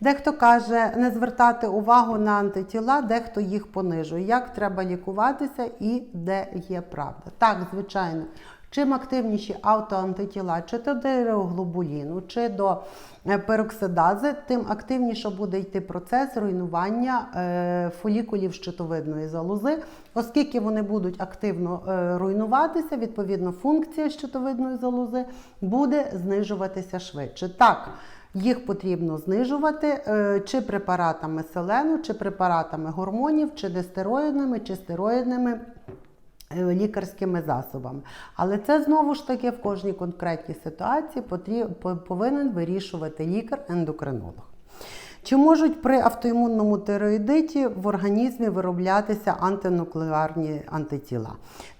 Дехто каже не звертати увагу на антитіла, дехто їх понижує. Як треба лікуватися і де є правда? Так, звичайно. Чим активніші автоантитіла, чи до дереоглобуліну, чи до е, пероксидази, тим активніше буде йти процес руйнування е, фолікулів щитовидної залози, оскільки вони будуть активно е, руйнуватися, відповідно, функція щитовидної залози буде знижуватися швидше. Так, їх потрібно знижувати е, чи препаратами селену, чи препаратами гормонів, чи дестероїдними, чи стероїдними е, лікарськими засобами. Але це знову ж таки в кожній конкретній ситуації повинен вирішувати лікар-ендокринолог. Чи можуть при автоімунному тироїдиті в організмі вироблятися антинуклеарні антитіла?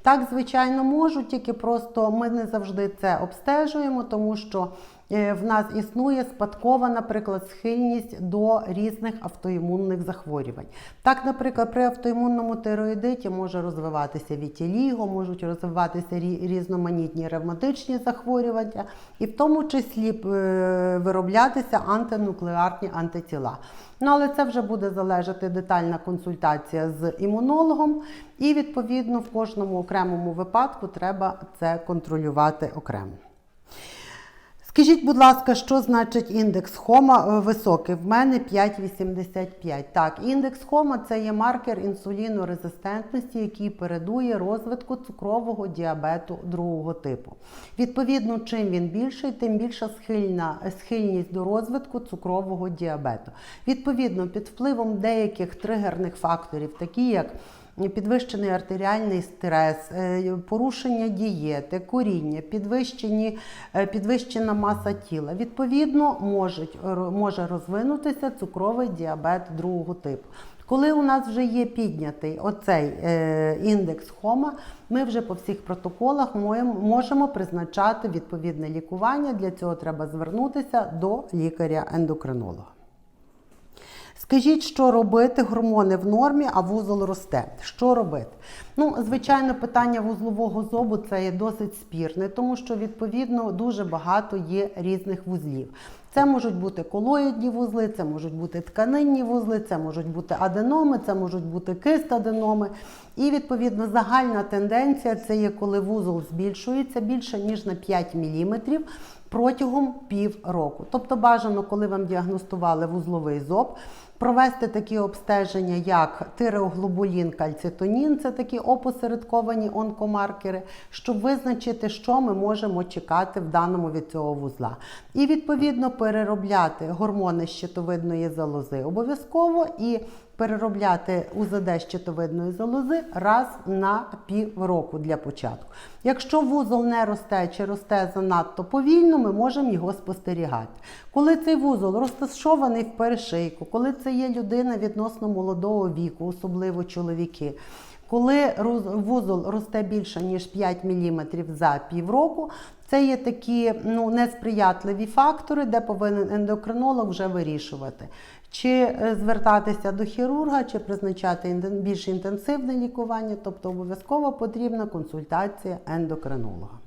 Так, звичайно, можуть, тільки просто ми не завжди це обстежуємо, тому що е, в нас існує спадкова, наприклад, схильність до різних автоімунних захворювань. Так, наприклад, при автоімунному тироїдиті може розвиватися вітіліго, можуть розвиватися різноманітні ревматичні захворювання, і в тому числі е, вироблятися антинуклеарні антитіла. Ну, але це вже буде залежати детальна консультація з імунологом, і відповідно в кожному окремому випадку треба це контролювати окремо. Скажіть, будь ласка, що значить індекс Хома е, високий? В мене 5,85. Так, індекс Хома це є маркер інсулінорезистентності, який передує розвитку цукрового діабету другого типу. Відповідно, чим він більший, тим більша схильна, схильність до розвитку цукрового діабету. Відповідно, під впливом деяких тригерних факторів, такі як підвищений артеріальний стрес, е, порушення дієти, куріння, підвищені, е, підвищена маса тіла. Відповідно, можуть, може розвинутися цукровий діабет другого типу. Коли у нас вже є піднятий оцей е, індекс Хома, ми вже по всіх протоколах можемо призначати відповідне лікування. Для цього треба звернутися до лікаря-ендокринолога. Скажіть, що робити? Гормони в нормі, а вузол росте. Що робити? Ну, звичайно, питання вузлового зобу це є досить спірне, тому що відповідно дуже багато є різних вузлів. Це можуть бути колоїдні вузли, це можуть бути тканинні вузли, це можуть бути аденоми, це можуть бути кистаденоми. І відповідно загальна тенденція це є, коли вузол збільшується більше ніж на 5 мм протягом півроку. Тобто бажано, коли вам діагностували вузловий зоб, провести такі обстеження, як тиреоглобулін, кальцитонін, це такі опосередковані онкомаркери, щоб визначити, що ми можемо чекати в даному від цього вузла. І відповідно переробляти гормони щитовидної залози обов'язково і переробляти УЗД щитовидної залози раз на півроку для початку. Якщо вузол не росте чи росте занадто повільно, ми можемо його спостерігати. Коли цей вузол розташований в перешийку, коли це є людина відносно молодого віку, особливо чоловіки. Коли вузол росте більше ніж 5 мм за півроку, це є такі ну, несприятливі фактори, де повинен ендокринолог вже вирішувати, чи е, звертатися до хірурга, чи призначати більш інтенсивне лікування, тобто обов'язково потрібна консультація ендокринолога.